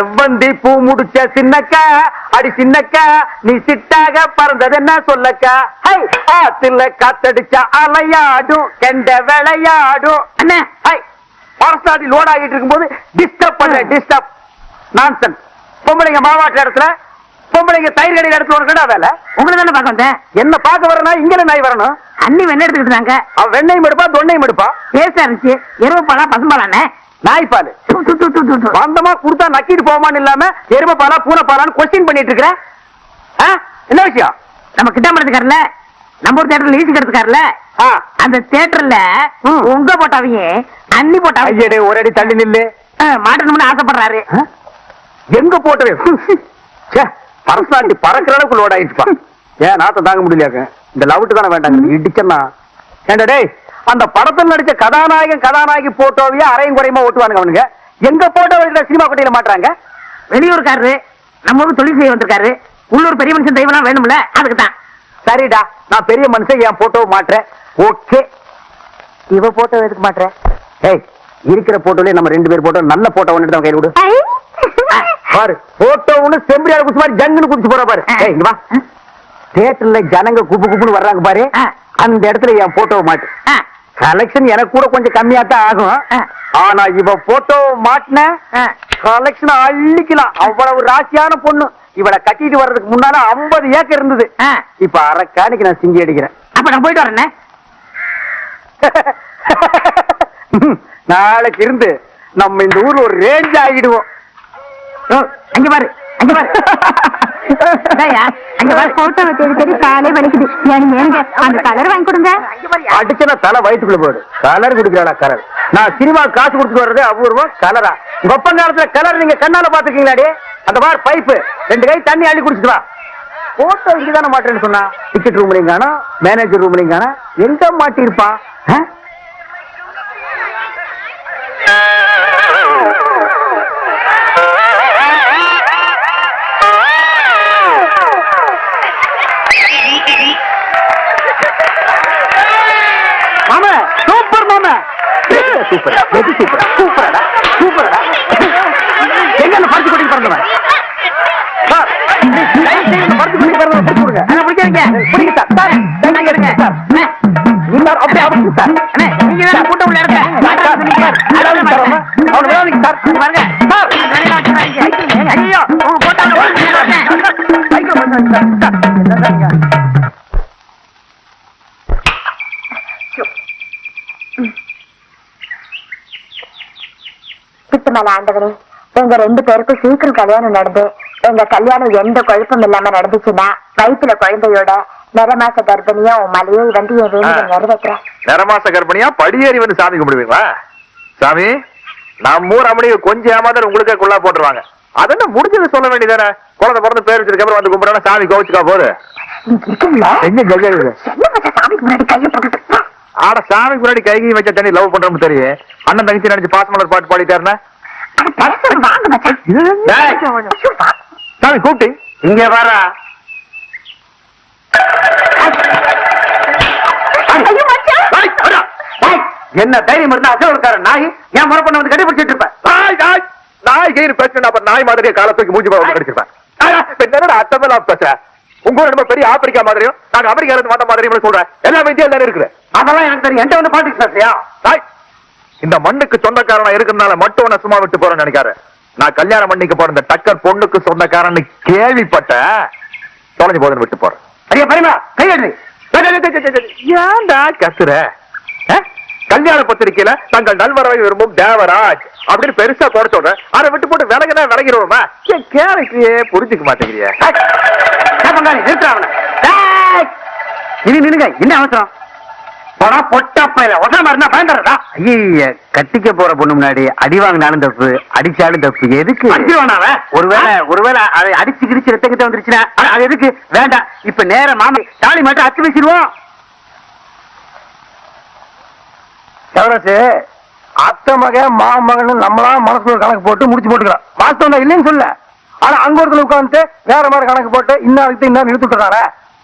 செவ்வந்தி பூ முடிச்ச சின்னக்கா? அடி சின்னக்கா நீ சிட்டாக பறந்தது என்ன சொல்லக்கா? ஹை ஆத்துல காத்தடிச்ச அலையாடும் கெண்ட விளையாடும் அண்ணே ஹை பரசாடி லோட் ஆகிட்டு இருக்கும்போது டிஸ்டர்ப் பண்ண டிஸ்டர்ப் நான்சன் பொம்பளைங்க மாவாட்ட இடத்துல பொம்பளைங்க தயிர் கடையில் இடத்துல உனக்கு என்ன வேலை. உங்களை தானே பார்க்க வந்தேன். என்ன பார்க்க வரனா இங்க நாய் வரணும். அண்ணி வெண்ணெய் எடுத்துக்கிட்டு இருந்தாங்க. அவன் வெண்ணையும் எடுப்பா தொண்டையும் எடுப்பா. டேஸ்டா இருந்துச்சு எருவ பாலா து, து. வந்தமா கொடுத்தா நக்கிட்டு போமான்னு இல்லாம எருமை பாலா பூனை பாலான்னு கொஸ்டின் பண்ணிட்டு இருக்கிற? என்ன விஷயம் நம்ம கிட்ட இருக்காருல்ல நம்ம ஒரு தேட்டர்ல லீஸுக்கு எடுத்துக்காருல்ல ஆ. அந்த தேட்டர்ல. உங்க போட்டாவையே அண்ணி போட்டாவையே ஐயடே ஒரு அடி தள்ளி நில்லு மாட்டணும்னு ஆசைப்படுறாரு? எங்க போட்டவே ச்சே, பரசாட்டி பறக்கிற அளவுக்கு லோட் ஆயிடுச்சுப்பா ஏன் நாத்தம் தாங்க முடியலையாக்க இந்த லவுட்டு தானே வேண்டாங்க இடிச்சன்னா ஏண்டா டேய் அந்த படத்தில் நடிச்ச கதாநாயகன் கதாநாயகி போட்டோவையே அரையும் குறையுமா ஓட்டுவானுங்க அவனுங்க. எங்க போட்டோ சினிமா கொட்டையில மாட்டுறாங்க? வெளியூர்காரரு நம்ம ஊர் தொழில் செய்ய வந்திருக்காரு. உள்ளூர் பெரிய மனுஷன் தெய்வம்லாம் வேணும்ல அதுக்கு தான் சரிடா நான் பெரிய மனுஷன் என் போட்டோ மாட்டுறேன். ஓகே. இவ போட்டோ எதுக்கு மாட்டுறேன் ஏய் இருக்கிற போட்டோலயே நம்ம ரெண்டு பேர் போட்டோ நல்ல போட்டோ ஒன்று தான் கையில் விடு பாரு போட்டோ ஒண்ணு செம்பரியால குடிச்சு மாதிரி ஜங்குன்னு குடிச்சு போற பாரு. ஏய் இங்க வா. தியேட்டர்ல ஜனங்க குப்பு குப்புன்னு வர்றாங்க பாரு. அந்த இடத்துல என் போட்டோவை மாட்டு. கலெக்ஷன் எனக்கு கூட கொஞ்சம் கம்மியா தான் ஆகும். ஆனா இவ போட்டோ மாட்டின. கலெக்ஷன் அள்ளிக்கலாம். அவ்வளவு ராசியான பொண்ணு. இவளை கட்டிட்டு வர்றதுக்கு முன்னால 50 ஏக்கர் இருந்தது. இப்ப அரைக்காணிக்கு நான் சிங்கி அடிக்கிறேன். அப்ப நான் போயிட்டு வரேண்ணே நாளைக்கு இருந்து நம்ம இந்த ஊர்ல ஒரு ரேஞ்ச் ஆகிடுவோம். அங்க பாரு. அங்க பாரு. போட்டோவை தேடி தேடி காலே வலிக்குது. அந்த கலர் வாங்கி கொடுங்க? அடிச்சனா தலை வயிற்றுக்குள்ள போயிடு கலர் குடிக்கிறாடா கலர் நான் சினிமா காசு கொடுத்துட்டு வர்றதே அபூர்வம். கலரா உங்க அப்பன் காலத்துல கலர் நீங்க கண்ணால பாத்துக்கீங்களாடி அந்த மாதிரி பைப்பு ரெண்டு கை தண்ணி அள்ளி குடிச்சிட்டு வா. போட்டோ இங்கதானே மாட்டேன்னு சொன்னா. டிக்கெட் ரூம்லயும் காணோம். மேனேஜர் ரூம்லயும் காணோம். எங்க மாட்டிருப்பான் சூப்பர் வெரி சூப்பர் சூப்பரடா சூப்பரடா எங்க அந்த பருத்தி கொட்டி பிறந்தவன் சார், தயவு செய்து இந்த பருத்தி கொட்டி பிறந்தவனை பிடிச்சு கொடுங்க. அண்ணா, பிடிக்காதீங்க. பிடிங்க சார். சார், அண்ணா, இங்க இருங்க. சார். அண்ணா, அப்படியே அவருக்கு சார். அண்ணா, நீங்க மேல ஆண்டவரே எங்க ரெண்டு பேருக்கும் சீக்கிரம் கல்யாணம் நடந்து எங்க கல்யாணம் எந்த குழப்பம் இல்லாம நடந்துச்சுன்னா வயிற்றுல குழந்தையோட நிறமாச கர்ப்பிணியா உன் மலையை வந்து என் வேண்டுதல் நிறைவேற்றுறேன். நிறமாச கர்ப்பிணியா படியேறி வந்து சாமி கும்பிடுவீங்களா சாமி நம்ம ஊர் அம்மனியை கொஞ்சம் ஏமாந்தாலும் உங்களுக்கே குள்ளா போட்டுருவாங்க. அதென்ன முடிஞ்சது சொல்ல வேண்டியதானே குழந்தை பிறந்து பேர் வச்சதுக்கு அப்புறம் வந்து கும்பிடணும் சாமி கோவிச்சுக்கா போது ஆட சாமிக்கு முன்னாடி கைகி வச்ச தண்ணி லவ் பண்றோம்னு தெரியும் அண்ணன் தங்கச்சி நினைச்சு பாசமலர் பாட்டு பாடிட்டாருன்னா கூப்பிட்டு இங்க வர. என்ன தைரியம் இருந்தா அசல் இருக்காரு நாய் ஏன் முறை பண்ண வந்து கண்டுபிடிச்சிட்டு இருப்பேன் நாய் நாய் நாய் கயிறு பேசுனா அப்ப நாய் மாதிரியே காலை தூக்கி மூஞ்சி போய் கடிச்சிருப்பேன் என்னடா அத்தமெல்லாம் பேசுற? உங்க ரொம்ப பெரிய ஆப்பிரிக்கா மாதிரியும் நாங்க அமெரிக்கா இருந்து மாட்ட மாதிரியும் சொல்றேன் எல்லாமே இந்தியாவில் தானே இருக்குது. அதெல்லாம் எனக்கு தெரியும். என்கிட்ட வந்து பாலிடிக்ஸ் பேசுறியா? நாய். இந்த மண்ணுக்கு சொந்தக்காரனா இருக்கிறதுனால மட்டும் உன சும்மா விட்டு போறேன்னு நினைக்காரு நான் கல்யாணம் பண்ணிக்க போற இந்த டக்கர் பொண்ணுக்கு சொந்தக்காரன்னு கேள்விப்பட்ட தொலைஞ்சு போதுன்னு விட்டு போறேன் ஐயா பரிமா கையெடு ஏன்டா கசுற கல்யாண பத்திரிக்கையில தங்கள் நல்வரவை விரும்பும் தேவராஜ் அப்படின்னு பெருசா போட சொல்றேன் அதை விட்டு போட்டு விலகினா விலகிடுவோமா என் கேரக்டரையே புரிஞ்சுக்க மாட்டேங்கிறியா பங்காளி இனி நின்னுங்க என்ன அவசரம் போனா பொட்டப்பையில ஒசரமா இருந்தா பயந்துறதா ஐய கட்டிக்க போற பொண்ணு முன்னாடி அடி வாங்கினாலும் தப்பு அடிச்சாலும் தப்பு. எதுக்கு? அடிச்சிருவானா அவன்? ஒருவேளை ஒருவேளை அதை அடிச்சு கிடிச்சு ரத்த கிட்ட வந்துருச்சுன்னா அது எதுக்கு? வேண்டாம். இப்ப நேர மாமா தாலி மட்டும் அத்து வச்சிருவோம். சவரசு அத்தை மகன் மாமகன் நம்மளா மனசுல ஒரு கணக்கு போட்டு முடிச்சு போட்டுக்கிறோம் வாஸ்தவம் தான் இல்லைன்னு சொல்ல. ஆனா அங்க ஒருத்தர் உட்காந்துட்டு வேற மாதிரி கணக்கு போட்டு இன்னாருக்கு இன்னும் நிறுத்தி விட்டுறாரு.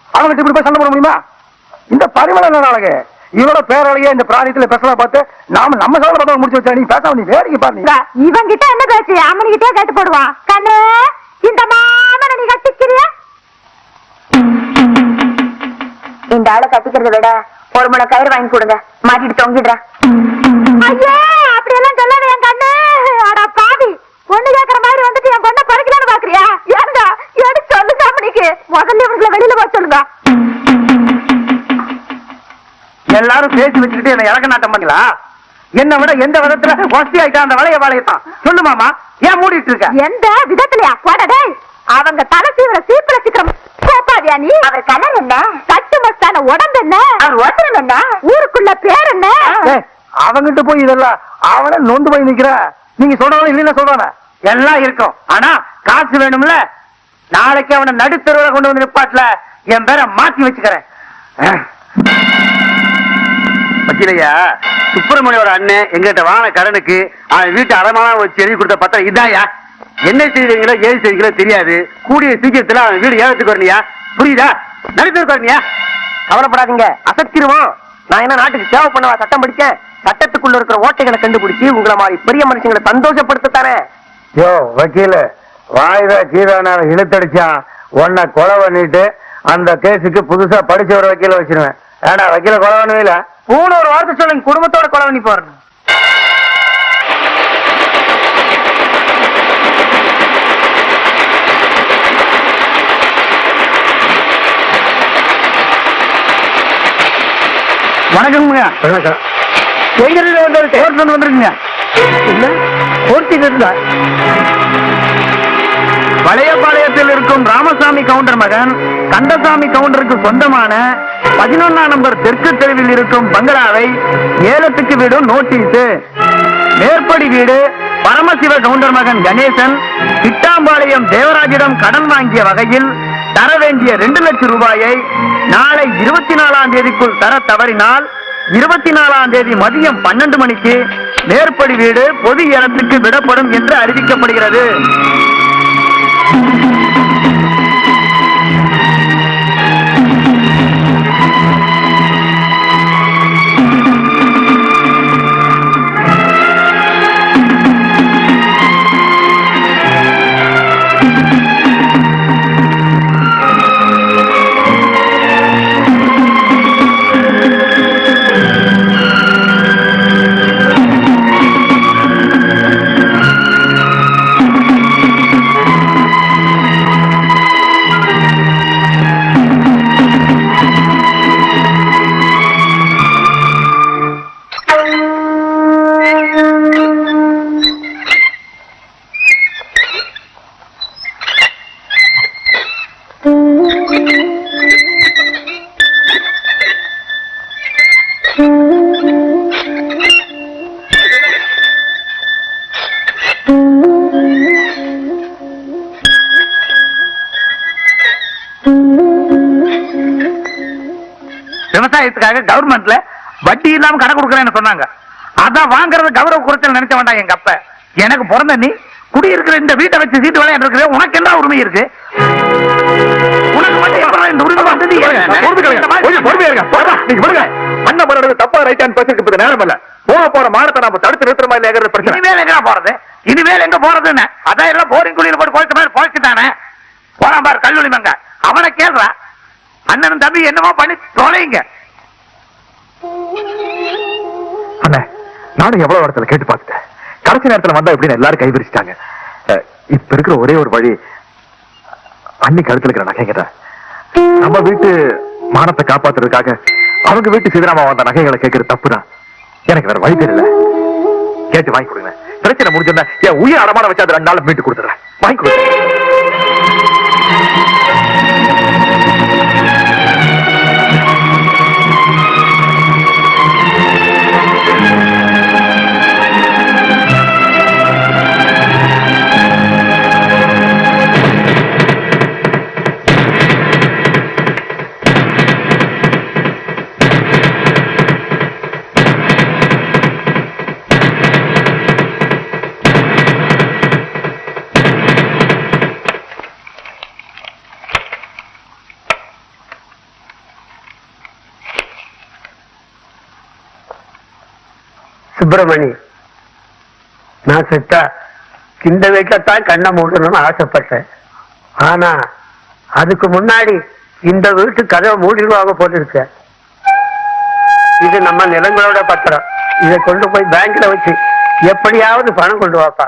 அவங்க இப்படி போய் சண்டை போட முடியுமா? இந்த பரிமளம் என்ன நாளைக்கு இவரோட பேரலையே இந்த பிராணியத்துல பேசல பார்த்து நாம நம்ம சோழ பார்த்து முடிச்சு வச்சா நீ பேசாம நீ வேடிக்கை பாரு இவன் கிட்ட என்ன பேச்சு? அம்மனி கிட்டே கேட்டு போடுவான். கண்ணு இந்த மாமனை நீ கட்டிக்கிறிய? இந்த ஆளை கட்டிக்கிறத விட ஒரு முளை கயிறு வாங்கி கொடுங்க. மாட்டிட்டு தொங்கிடுறேன் ஐயே அப்படியெல்லாம் சொல்லாத என் கண்ணு. அட பாவி. பொண்ணு கேக்குற பேசி வச்சுக்கிட்டு என்ன இறக்க நாட்டம் பண்ணலா என்ன விட எந்த விதத்துல வசதி ஆயிட்டா அந்த வளைய வாழையத்தான் சொல்லு மாமா ஏன் மூடிட்டு இருக்க? எந்த விதத்திலயா? போடடே அவங்க தலை சீவிர சீப்பில சீக்கிரம் போப்பாதியா நீ? அவர் கலர் என்ன? கட்டு மஸ்தான உடம்பு என்ன? அவர் என்ன? ஊருக்குள்ள பேர் என்ன? அவங்கிட்ட போய் இதெல்லாம் அவனே நொந்து போய் நிக்கிற. நீங்க சொல்றவன இல்லைன்னா சொல்றானே எல்லாம் இருக்கும். ஆனா காசு வேணும்ல. நாளைக்கு அவனை நடுத்தருவில கொண்டு வந்து நிப்பாட்ல என் பேரை மாத்தி வச்சுக்கிறேன். வக்கீலையா சுப்பிரமணியோட அண்ணன் எங்கிட்ட வாங்கின கடனுக்கு அவன் வீட்டு அடமானா வச்சு எழுதி கொடுத்த பத்திரம் இதாயா? என்ன செய்வீங்களோ ஏது செய்வீங்களோ தெரியாது. கூடிய சீக்கிரத்துல அவன் வீடு ஏழத்துக்கு வரணியா? புரியுதா? நடுத்தருக்கு வரணியா? கவலைப்படாதீங்க அசத்திருவோம் நான் என்ன நாட்டுக்கு சேவை பண்ணவா சட்டம் படிச்சேன்? சட்டத்துக்குள்ள இருக்கிற ஓட்டைகளை கண்டுபிடிச்சு உங்களை மாதிரி பெரிய மனுஷங்களை சந்தோஷப்படுத்தத்தானே யோ வக்கீல வாயுதா கீதானாவை இழுத்தடிச்சான் உன்னை கொலை பண்ணிட்டு அந்த கேஸுக்கு புதுசா படிச்ச ஒரு வக்கீல வச்சிருவேன். ஏடா வக்கீல கொலை இல்லை? மூணு ஒரு வார்த்தை சொல்லுங்க குடும்பத்தோட கொலை பண்ணி போறேன் வணக்கம்ங்க. வணக்கம். இருந்து வந்து வந்து வந்துருக்குங்க. என்ன? கோர்ட்டுக்கு இருந்தா வளையபாளையத்தில் இருக்கும் ராமசாமி கவுண்டர் மகன் கந்தசாமி கவுண்டருக்கு சொந்தமான பதினொன்னாம் நம்பர் தெற்கு தெருவில் இருக்கும் பங்களாவை ஏலத்துக்கு விடும் நோட்டீஸ். மேற்படி வீடு பரமசிவ கவுண்டர் மகன் கணேசன் திட்டாம்பாளையம் தேவராஜிடம் கடன் வாங்கிய வகையில் தர வேண்டிய ரெண்டு லட்சம் ரூபாயை நாளை இருபத்தி நாலாம் தேதிக்குள் தர தவறினால் இருபத்தி நாலாம் தேதி மதியம் பன்னெண்டு மணிக்கு மேற்படி வீடு பொது இடத்துக்கு விடப்படும் என்று அறிவிக்கப்படுகிறது. விவசாயத்துக்காக கவர்மெண்ட்ல வட்டி இல்லாம கடன் கொடுக்கறேன்னு சொன்னாங்க. அதான் வாங்குறது கௌரவ குறைச்சல் நினைச்ச வேண்டாம் எங்க அப்ப. எனக்கு பிறந்த நீ குடியிருக்கிற இந்த வீட்டை வச்சு சீட்டு இருக்கிற உனக்கு என்ன உரிமை இருக்கு? உனக்கு மட்டும் இந்த உரிமை பண்ணது தப்பா ரைட்டான்னு பேசுறதுக்கு இப்ப நேரம் இல்ல. போக போற மானத்தை நம்ம தடுத்து நிறுத்துறமா இல்லையாங்கிறது பிரச்சனை. இனிமேல் எங்க போறது? இனிமேல் எங்க போறதுன்னு? அதான் எல்லாம் போரிங் குழியில போட்டு குறைச்ச மாதிரி குறைச்சுட்டானே போறான் பாரு கல்லூரி மங்க. அவனை அண்ணனும் தம்பி என்னமோ பண்ணி தொலைங்க. நானும் எவ்வளவு இடத்துல கேட்டு பார்த்துட்டேன். கடைசி நேரத்துல வந்தா எப்படின்னு எல்லாரும் கைவிரிச்சிட்டாங்க. இப்ப இருக்கிற ஒரே ஒரு வழி அண்ணி கழுத்துல இருக்கிற நகைங்கிட்ட நம்ம வீட்டு மானத்தை காப்பாத்துறதுக்காக அவங்க வீட்டு சிதறாம வந்த நகைகளை கேட்கறது தப்புதான். எனக்கு வேற வழி தெரியல. கேட்டு வாங்கி கொடுங்க. பிரச்சனை முடிஞ்சோன்னா என் உயிர் அடமான வச்சு அது ரெண்டு நாள் மீட்டு கொடுத்துறேன் வாங்கி கொடுங்க. சுப்பிரமணி. நான் செத்தா. இந்த வீட்டில் தான் கண்ணை மூடணும்னு ஆசைப்பட்டேன். ஆனா அதுக்கு முன்னாடி இந்த வீட்டு கதவை மூடிடுவாங்க போட்டிருக்க இது நம்ம நிலங்களோட பத்திரம். இதை கொண்டு போய் பேங்க்ல வச்சு எப்படியாவது பணம் கொண்டு வாப்பா.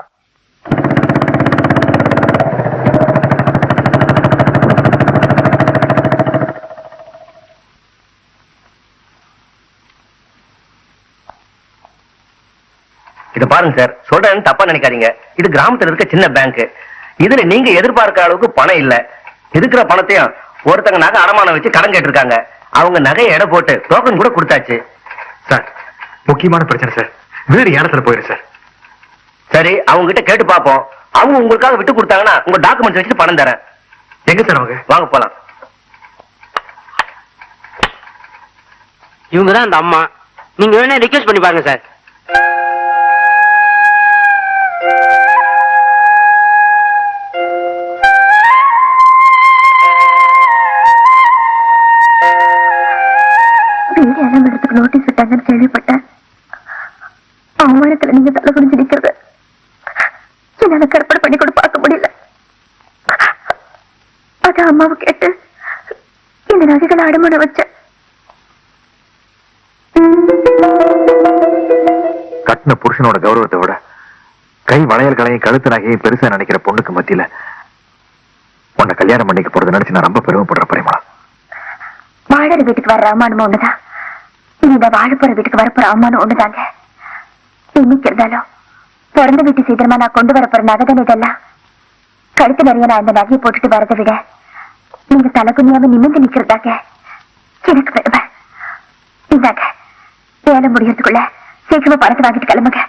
இது பாருங்க சார். சொல்றேன்னு தப்பா நினைக்காதீங்க. இது கிராமத்துல இருக்க சின்ன பேங்க் இதுல நீங்க எதிர்பார்க்கிற அளவுக்கு பணம் இல்ல. இருக்கிற பணத்தையும் ஒருத்தங்க நகை அடமானம் வச்சு கடன் கேட்டிருக்காங்க. அவங்க நகையை எடை போட்டு டோக்கன் கூட கொடுத்தாச்சு. சார் முக்கியமான பிரச்சனை சார். வீடு இடத்துல போயிரு சார். சரி அவங்க கிட்ட கேட்டு பாப்போம் அவங்க உங்களுக்காக விட்டு கொடுத்தாங்கன்னா உங்க டாக்குமெண்ட்ஸ் வச்சுட்டு பணம் தரேன். எங்க சார் அவங்க? வாங்க போலாம். இவங்க தான் அந்த அம்மா. நீங்க வேணா ரிக்வெஸ்ட் பண்ணி பாருங்க சார். விட்டாங்கன்னு கேள்விப்பட்டேன். அவமானத்துல நீங்க தலை குடிஞ்சு நிக்கிறது. என்னால கற்பனை பண்ணி கூட பார்க்க முடியல. அதான் அம்மாவை கேட்டு இந்த நகைகளை அடமான வச்சேன். கட்டின புருஷனோட கௌரவத்தை விட கை வளையல்களையும் கழுத்து நகையும் பெருசா நினைக்கிற பொண்ணுக்கு மத்தியில உன்னை கல்யாணம் பண்ணிக்க போறது நினைச்சு நான் ரொம்ப பெருமைப்படுற பரிமளா. வாழற வீட்டுக்கு வர்ற அவமானமும் ஒண்ணுதான். இந்த வாழப்போற வீட்டுக்கு வரப்போற அம்மானு ஒண்ணுதாங்க இன்னைக்கு இருந்தாலும் பிறந்த வீட்டு சீக்கிரமா நான் கொண்டு வரப்போற நகைதான் இதெல்லாம் கழுத்து நிறைய நான் இந்த நகையை போட்டுட்டு வரதை விட நீங்க தலை குனியாம நிமிர்ந்து நிக்கிறதாங்க எனக்கு பெருமை இந்தாங்க வேலை முடியறதுக்குள்ள சீக்கிரமா பணத்தை வாங்கிட்டு கிளம்புங்க